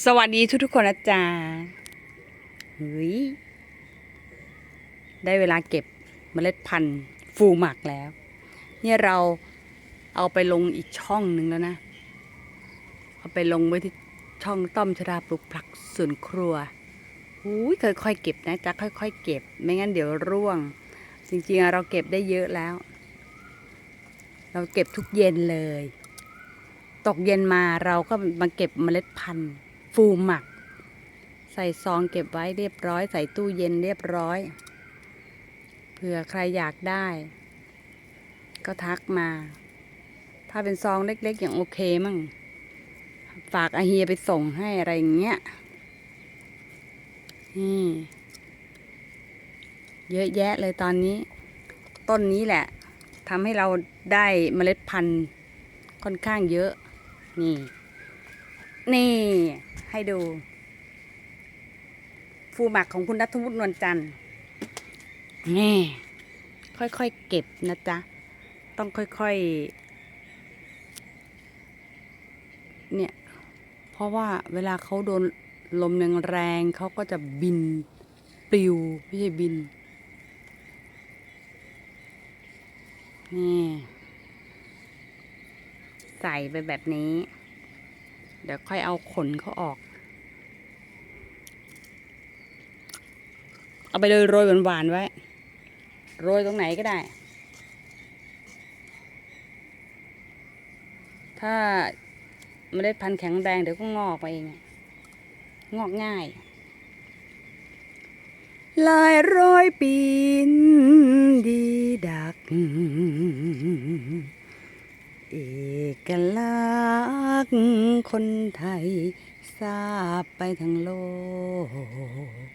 สวัสดีทุกทุกๆคนนะจ๊ะเฮ้ย ได้เวลาเก็บเมล็ดพันธุ์ฟูหมักแล้ว เนี่ยเราเอาไปลงอีกช่องหนึ่งแล้วนะ เอาไปลงไว้ที่ช่องต้อมชราปลูกผักสวนครัวอุ้ยค่อยๆเก็บนะจ๊ะค่อยๆเก็บ ไม่งั้นเดี๋ยวร่วง จริงๆเราเก็บได้เยอะแล้ว เราเก็บทุกเย็นเลย ตกเย็นมาเราก็มาเก็บเมล็ดพันธุ์ ฟูหมัก ใส่ซองเก็บไว้เรียบร้อย ใส่ตู้เย็นเรียบร้อย เผื่อใครอยากได้ ก็ทักมา ถ้าเป็นซองเล็ก ๆ อย่างโอเคมั่ง ฝากอาเฮียไปส่งให้อะไรอย่างเงี้ยนี่เยอะแยะเลยตอนนี้ ต้นนี้แหละทำให้เราได้เมล็ดพันธุ์ค่อนข้างเยอะ นี่ นี่ ให้ดู ฟูหมักของคุณนัทวุฒินวลจันทร์นี่ค่อยๆเก็บนะจ๊ะ ต้องค่อยๆ เนี่ย เพราะว่าเวลาเขาโดนลมแรงๆเขาก็จะบินปลิวไม่ใช่บิน นี่ ใส่ไปแบบนี้ เดี๋ยวค่อยเอาขนเขาออก เอาไปเลยโรยหวานๆไว้ โรยตรงไหนก็ได้ ถ้าเมล็ดพันธุ์แข็งแรงเดี๋ยวก็งอกไปเอง งอกง่าย ลายร้อยปีนดีดัก เอกลักษณ์คนไทยทราบไปทั้งโล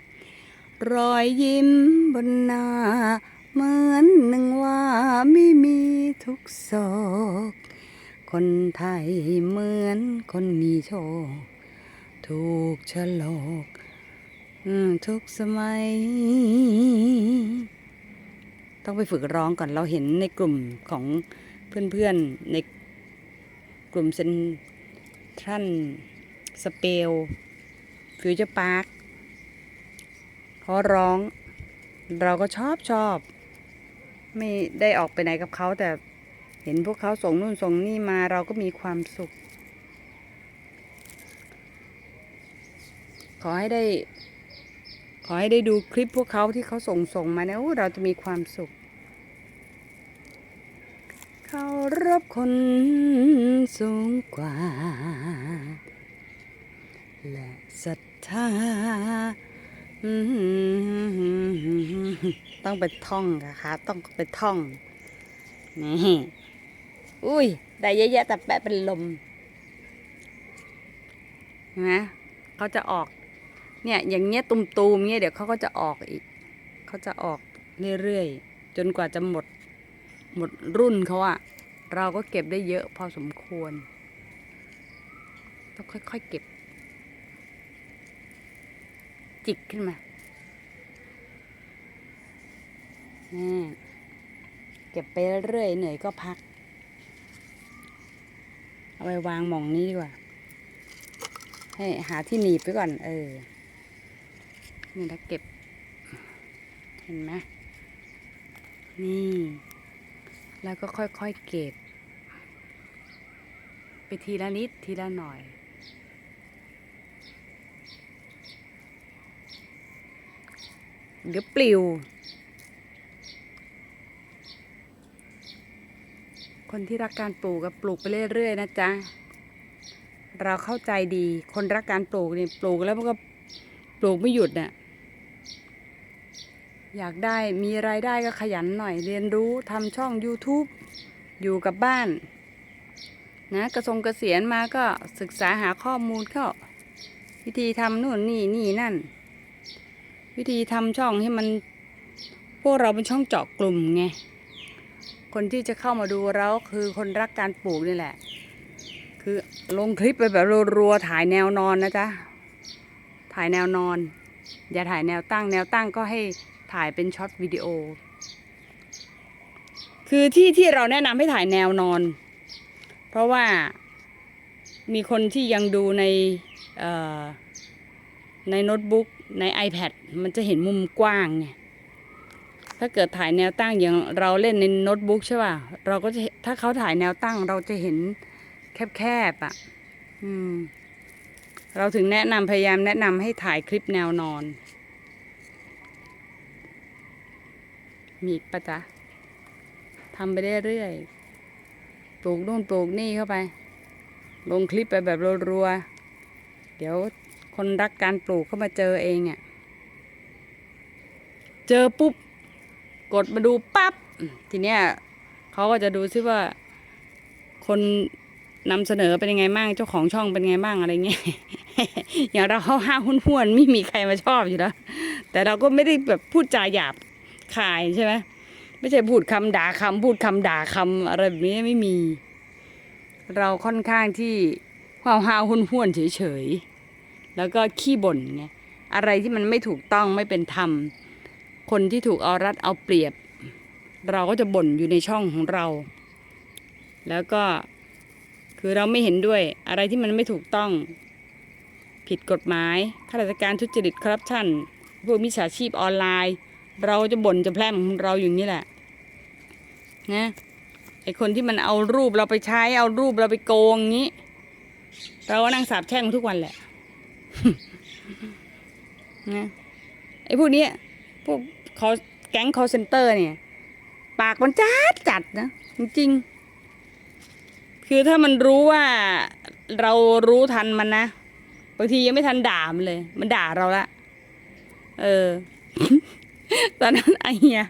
ก รอยยิ้มบนหน้า เหมือนหนึ่งว่าไม่มีทุกโศก คนไทยเหมือนคนมีโชค ถูกฉลกอืมทุกสมัย ต้องไปฝึกร้องก่อนเราเห็นในกลุ่มของเพื่อนๆ ในกลุ่มเซนทรันสเปลฟิวเจอร์พาร์ค เขาร้องเราก็ชอบชอบ ไม่ได้ออกไปไหนกับเขาแต่เห็นพวกเขาส่งนู่นส่งนี่มาเราก็มีความสุข ขอให้ได้ ขอให้ได้ดูคลิปพวกเขาที่เขาส่งส่งมาเนี่ยเราจะมีความสุขเขารบคนสูงกว่า และศรัทธา ต้องไปท่องนะคะต้องไปท่องนี่อุ้ยได้เยอะแยะแต่แปะเป็นลมนไหมเขาจะออก เนี่ย อย่างเงี้ยตุ่มๆเงี้ยเดี๋ยวเขาก็จะออกอีกเขาจะออกเรื่อยๆจนกว่าจะหมด หมดรุ่นเขาอะเราก็เก็บได้เยอะพอสมควร ต้องค่อยๆเก็บ จิกขึ้นมานี่เก็บไปเรื่อยๆเหนื่อยก็พัก เอาไปวางหมองนี้ดีกว่า ให้หาที่หนีบไว้ก่อน เออ นี่ถ้าเก็บ เห็นไหมนี่ แล้วก็ค่อยๆเก็บ ไปทีละนิดทีละหน่อย เดี๋ยวปลิว คนที่รักการปลูกก็ปลูกไปเรื่อยๆนะจ๊ะ เราเข้าใจดี คนรักการปลูกเนี่ยปลูกแล้วมันก็ปลูกไม่หยุดน่ะ อยากได้มีรายได้ก็ขยันหน่อยเรียนรู้ทำช่อง YouTube อยู่กับบ้านนะกระทรงเกษียณมาก็ศึกษาหาข้อมูลเข้าวิธีทำนู่นนี่นี่นั่น วิธีทำช่องให้มัน พวกเราเป็นช่องเจาะกลุ่มไง คนที่จะเข้ามาดูเราคือคนรักการปลูกนี่แหละ คือลงคลิปไปแบบรัวๆถ่ายแนวนอนนะจ๊ะ ถ่ายแนวนอน อย่าถ่ายแนวตั้ง แนวตั้งก็ให้ถ่ายเป็นช็อตวิดีโอ คือที่ที่เราแนะนำให้ถ่ายแนวนอน เพราะว่ามีคนที่ยังดูในเอ่อ ในโน้ตบุ๊กใน iPad มันจะเห็นมุมกว้างไงถ้าเกิดถ่ายแนวตั้งอย่างเราเล่นในโน้ตบุ๊กใช่ป่ะเราก็จะถ้าเขาถ่ายแนวตั้งเราจะเห็นแคบๆอะ อืม เราถึงแนะนำพยายามแนะนำให้ถ่ายคลิปแนวนอน มีอีกปะจ๊ะทำไปเรื่อยๆปลูกนู่นปลูกนี่เข้าไป ลงคลิปไปแบบรัวๆเดี๋ยว คนรักการปลูกเข้ามาเจอเองอะ่ะ เจอปุ๊บ กดมาดูปั๊บ ทีเนี้ยเขาก็จะดูซิว่า คนนำเสนอเป็นยังไงบ้าง เจ้าของช่องเป็นยังไงบ้างอะไรเงี้ย อย่างเราเขาห้าหุ้นห้วนไม่มีใครมาชอบอยู่แล้ว แต่เราก็ไม่ได้แบบพูดจาหยาบคายใช่ไหมไม่ใช่พูดคำด่าคำพูดคำด่าคำอะไรแบบนี้ไม่มี เราค่อนข้างที่ห้าวห้าวหุ้นห้วนเฉยๆ แล้วก็ขี้บ่นไงอะไรที่มันไม่ถูกต้องไม่เป็นธรรม คนที่ถูกเอารัดเอาเปรียบ เราก็จะบ่นอยู่ในช่องของเรา แล้วก็คือเราไม่เห็นด้วยอะไรที่มันไม่ถูกต้อง ผิดกฎหมายข้าราชการทุจริตคอร์รัปชันพวกมิจฉาชีพออนไลน์ เราจะบ่นจะแพร่มของเราอยู่นี่แหละนะไอคนที่มันเอารูปเราไปใช้เอารูปเราไปโกงงนี้ เราก็นั่งสาบแช่งทุกวันแหละ นะไอพวกนี้พวกคอแก๊ง call center เนี่ย ปากมันจัดจัดนะจริงคือถ้ามันรู้ว่าเรารู้ทันมันนะบางทียังไม่ทันด่ามันเลย มันด่าเราละเออ ตอนนั้นไอเฮีย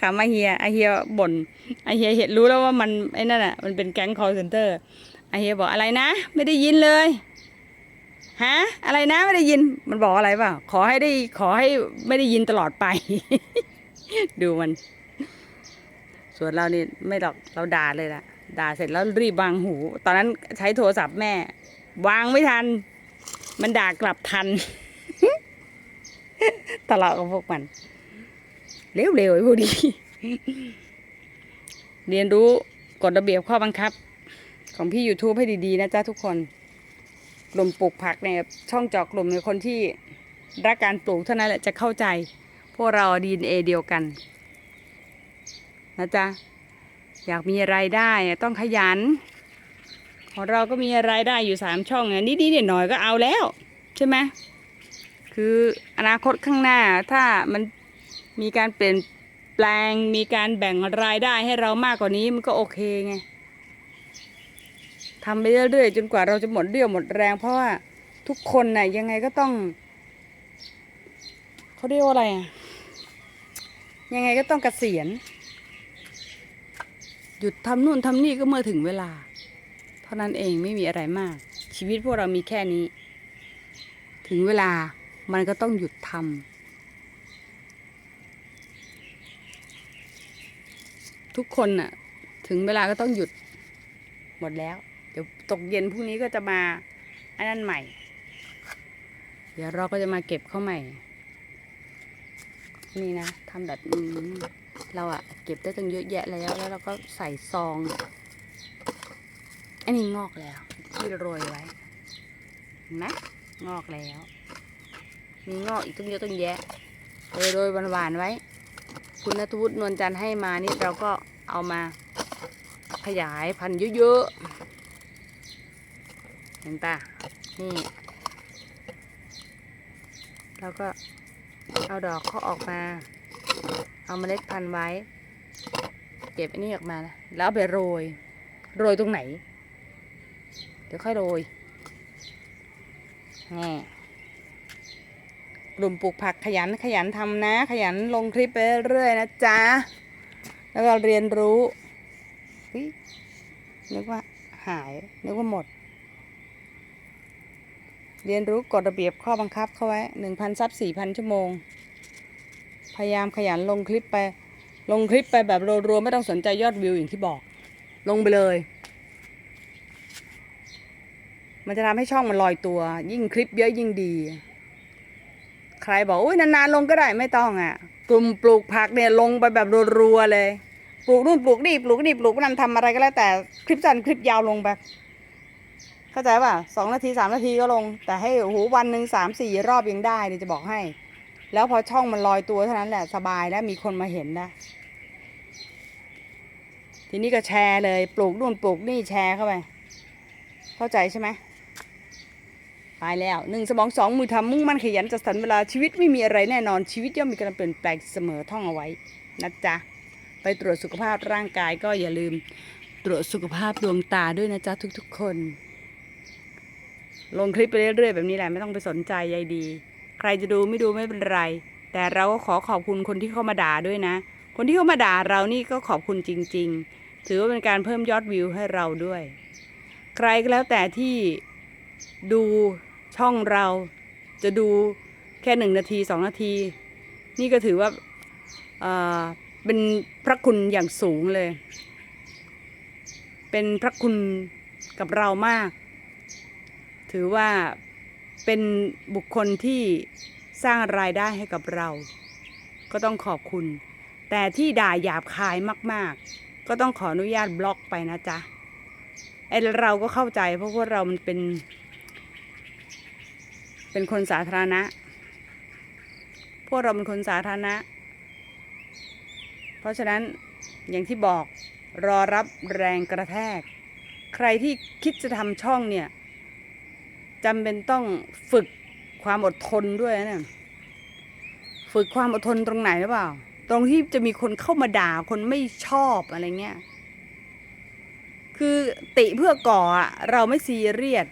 ถามไอเฮียไอเฮียบ่นไอเฮียเห็นรู้แล้วว่ามันไอ้นั่นอะมันเป็นแก๊ง call center ไอเฮียบอกอะไรนะ ไม่ได้ยินเลย ฮะอะไรนะไม่ได้ยินมันบอกอะไรเปล่าขอให้ได้ขอให้ไม่ได้ยินตลอดไป ดูมัน ส่วนเรานี่ไม่หรอกเราด่าเลยล่ะ ด่าเสร็จแล้วรีบวางหู ตอนนั้นใช้โทรศัพท์แม่ วางไม่ทัน มันด่ากลับทันทะเลาะกับพวกมัน เร็วๆไอ้พวกนี้เรียนรู้กฎระเบียบข้อบังคับ ของพี่ YouTube ให้ดี ๆ นะจ๊ะทุกคน กลุ่มปลูกผักเนี่ยช่องจอกกลุ่มในคนที่รักการปลูกเท่านั้นแหละจะเข้าใจ พวกเราดีเอเดียวกันนะจ๊ะอยากมีรายได้ต้องขยัน ของเราก็มีรายได้อยู่สามช่องอะนิดๆหน่อยๆก็เอาแล้ว ใช่ไหมคืออนาคตข้างหน้าถ้ามันมีการเปลี่ยนแปลงมีการแบ่งรายได้ให้เรามากกว่านี้มันก็โอเคไง ทำไปเรื่อยๆจนกว่าเราจะหมดเรี่ยวหมดแรง เพราะว่าทุกคนน่ะยังไงก็ต้องเขาเรียกว่าอะไรอะยังไงก็ต้องเกษียณ หยุดทำนู่นทำนี่ก็เมื่อถึงเวลา เท่านั้นเองไม่มีอะไรมาก ชีวิตพวกเรามีแค่นี้ ถึงเวลามันก็ต้องหยุดทำทุกคนน่ะ ถึงเวลาก็ต้องหยุด หมดแล้ว เดี๋ยวตกเย็นพรุ่งนี้ก็จะมาอันนั้นใหม่ เดี๋ยวเราก็จะมาเก็บเข้าใหม่ นี่นะทำแบบนี้เราอะเก็บได้ตั้งเยอะแยะแล้ว แล้วเราก็ใส่ซอง อันนี้งอกแล้ว ที่โรยไว้เห็นไหมงอกแล้ว มีงอกอีกตั้งเยอะตั้งแยะโรยโรยหวานๆไว้ คุณนัทวุฒินวลจันทร์ให้มานี่เราก็เอามาขยายพันธุ์เยอะๆ เห็นปะนี่ แล้วก็เอาดอกเขาออกมา เอาเมล็ดพันธุ์ไว้ เก็บอันนี้ออกมานะแล้วไปโรย โรยตรงไหน เดี๋ยวค่อยโรยนี่กลุ่มปลูกผักขยันขยันทำนะ ขยันลงคลิปไปเรื่อยนะจ๊ะ แล้วก็เรียนรู้เฮ้ยนึกว่าหาย นึกว่าหมด เรียนรู้กฎระเบียบข้อบังคับเข้าไว้หนึ่งพันซับสี่พันชั่วโมง พยายามขยันลงคลิปไป ลงคลิปไปแบบรัวๆไม่ต้องสนใจยอดวิวอย่างที่บอก ลงไปเลย มันจะทำให้ช่องมันลอยตัว ยิ่งคลิปเยอะยิ่งดี ใครบอกอุ้ยนานๆลงก็ได้ไม่ต้องอะ กลุ่มปลูกผักเนี่ยลงไปแบบรัวๆเลย ปลูกนู่นปลูกนี่ปลูกนี่ปลูกนั่นทำอะไรก็แล้วแต่คลิปสั้นคลิปยาวลงไป เข้าใจป่ะสองนาทีสามนาทีก็ลง แต่ให้โอ้โหวันหนึ่งสามสี่รอบยังได้เลยจะบอกให้ แล้วพอช่องมันลอยตัวเท่านั้นแหละสบายแล้วมีคนมาเห็นนะทีนี้ก็แชร์เลยปลูกนู่นปลูกนี่แชร์เข้าไป เข้าใจใช่ไหมตายแล้วหนึ่งสมองสองมือทำมุ่งมั่นขยันจัดสรรเวลาชีวิตไม่มีอะไรแน่นอนชีวิตย่อมมีการเปลี่ยนแปลงเสมอท่องเอาไว้นะจ๊ะไปตรวจสุขภาพร่างกายก็อย่าลืม ตรวจสุขภาพดวงตาด้วยนะจ๊ะทุกๆคน ลงคลิปไปเรื่อยๆแบบนี้แหละไม่ต้องไปสนใจใยดี ใครจะดูไม่ดูไม่เป็นไร แต่เราก็ขอขอบคุณคนที่เข้ามาด่าด้วยนะ คนที่เข้ามาด่าเรานี่ก็ขอบคุณจริง ๆ ถือว่าเป็นการเพิ่มยอดวิวให้เราด้วย ใครก็แล้วแต่ที่ดูช่องเราจะดูแค่หนึ่งนาทีสองนาที นี่ก็ถือว่าเอ่อเป็นพระคุณอย่างสูงเลย เป็นพระคุณกับเรามาก ถือว่าเป็นบุคคลที่สร้างรายได้ให้กับเรา ก็ต้องขอบคุณ แต่ที่ด่าหยาบคายมาก ๆ ก็ต้องขออนุญาตบล็อกไปนะจ๊ะไอเราก็เข้าใจเพราะว่าเรามันเป็น เป็นคนสาธารณะ พวกเราเป็นคนสาธารณะ เพราะฉะนั้นอย่างที่บอกรอรับแรงกระแทก ใครที่คิดจะทำช่องเนี่ย จำเป็นต้องฝึกความอดทนด้วยนะี่ยฝึกความอดทนตรงไหนหรือเปล่า ตรงที่จะมีคนเข้ามาด่าคนไม่ชอบอะไรเงี้ย คือติเพื่อก่อเราไม่ซีเรียส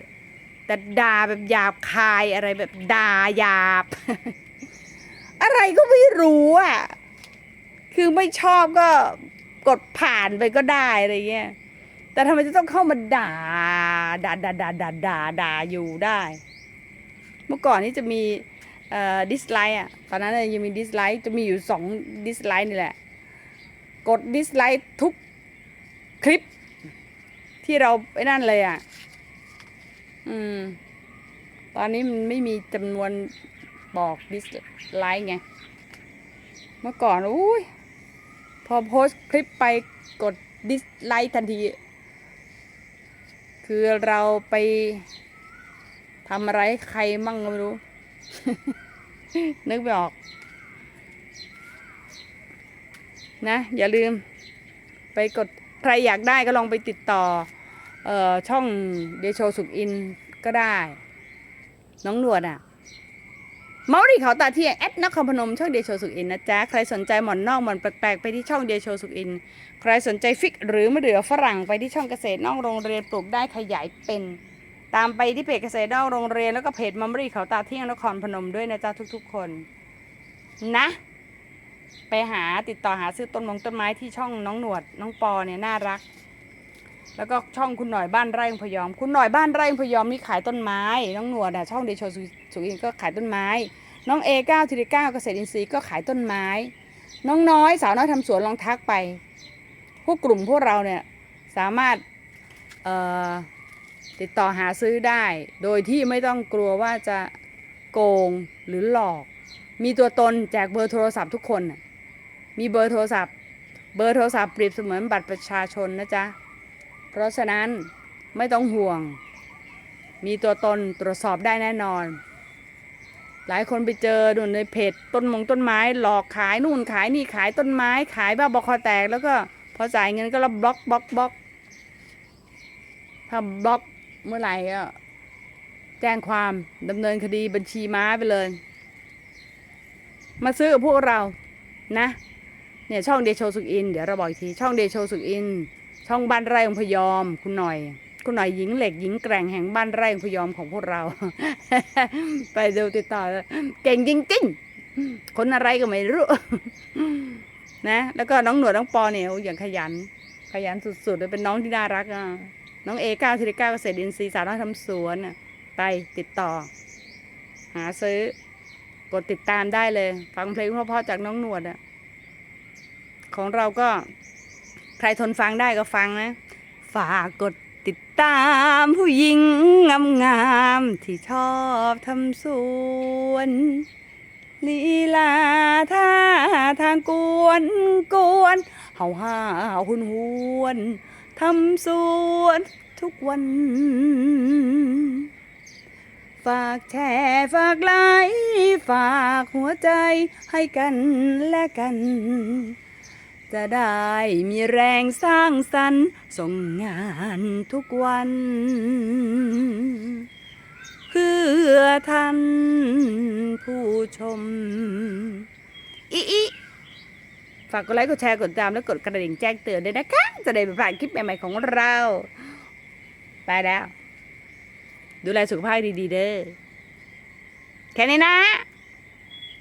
แต่ด่าแบบหยาบคายอะไรแบบด่าหยาบ อะไรก็ไม่รู้อะ คือไม่ชอบก็กดผ่านไปก็ได้อะไรเงี้ย แต่ทำไมจะต้องเข้ามาด่าด่าด่าด่าด่าด่าด่าอยู่ได้ เมื่อก่อนนี้จะมีเอ่อดิสไลค์อะตอนนั้นยังมีดิสไลค์จะมีอยู่สองดิสไลค์นี่แหละ กดดิสไลค์ทุกคลิป ที่เราไอ้นั่นเลยอะ อืม ตอนนี้มันไม่มีจำนวนบอกดิสไลค์ไง เมื่อก่อนอุ้ยพอโพสต์คลิปไปกดดิสไลค์ทันที คือเราไปทำอะไรใครมั่งก็ไม่รู้ นึกไม่ออก นะ อย่าลืม ไปกดใครอยากได้ก็ลองไปติดต่อออช่องเดโชสุกอินก็ได้ น้องหนวดอะ เมาส์ดีเขาตาเที่ยงแอดนครพนมช่องเดโชสุกอินนะจ๊ะ ใครสนใจหมอนนอกหมอนแปลกๆ ไปที่ช่องเดโชสุกอิน ใครสนใจฟิกหรือมะเดื่อฝรั่งไปที่ช่องเกษตรนอกโรงเรียนปลูกได้ขยายเป็น ตามไปที่เพจเกษตรนอกโรงเรียนแล้วก็เพจมัมรี่เขาตาเที่ยงนครพนมด้วยนะจ๊ะทุกๆ คนนะ ไปหาติดต่อหาซื้อต้นมงต้นไม้ที่ช่องน้องหนวดน้องปอเนี่ยน่ารัก แล้วก็ช่องคุณหน่อยบ้านไร่พยอม คุณหน่อยบ้านไร่พยอมนี่ขายต้นไม้ น้องหนวดอะช่องเดโชสุสุอินก็ขายต้นไม้ น้องเอเก้าทีเก้าเกษตรอินทรีย์ก็ขายต้นไม้ น้องน้อยสาวน้อยทำสวนลองทักไป พวกกลุ่มพวกเราเนี่ยสามารถเอ่อติดต่อหาซื้อได้ โดยที่ไม่ต้องกลัวว่าจะโกงหรือหลอก มีตัวตนแจกเบอร์โทรศัพท์ทุกคน มีเบอร์โทรศัพท์ เบอร์โทรศัพท์เปรียบเสมือนบัตรประชาชนนะจ๊ะ เพราะฉะนั้นไม่ต้องห่วง มีตัวตนตรวจสอบได้แน่นอน หลายคนไปเจอดูในเพจต้นมงต้นไม้หลอกขายนู่นขายนี่ขายต้นไม้ ขายบ้าบอคอแตก แล้วก็พอจ่ายเงินก็รับบล็อกบล็อกบล็อกถ้าบล็อกเมื่อไหร่ก็แจ้งความดำเนินคดีบัญชีม้าไปเลย มาซื้อกับพวกเรานะ เนี่ยช่องเดโชสุกอิน เดี๋ยวเราบอกอีกที ช่องเดโชสุกอิน ช่องบ้านไร่องพยอม คุณหน่อย คุณหน่อยหญิงเหล็กหญิงแกร่งแห่งบ้านไร่องพยอมของพวกเรา ไปดูติดต่อ เก่งจริงๆ คนอะไรก็ไม่รู้นะ แล้วก็น้องหนวดน้องปอเนี่ยอย่างขยัน ขยันสุดๆเลยเป็นน้องที่น่ารักอะน้องเอเก้าทีเก้าเกษตรอินทรีย์สาวน้อยทำสวนน่ะไปติดต่อ หาซื้อกดติดตามได้เลย ฟังเพลงพราะๆจากน้องหนวดอะของเราก็ ใครทนฟังได้ก็ฟังนะ ฝากกดติดตามผู้หญิงงามๆที่ชอบทำสวนลีลาท่าทางกวนกวนเฮาห้าหุนหวนทำสวนทุกวัน ฝากแชร์ฝากไลค์ฝากหัวใจให้กันและกัน จะได้มีแรงสร้างสรรค์ส่งงานทุกวัน เพื่อท่านผู้ชม อีอีฝากกดไลค์กดแชร์กดติดตามและกดกระดิ่งแจ้งเตือนด้วยนะคะ จะได้ไม่พลาดคลิปใหม่ๆของเรา ไปแล้ว ดูแลสุขภาพดีๆเด้อแค่นี้นะ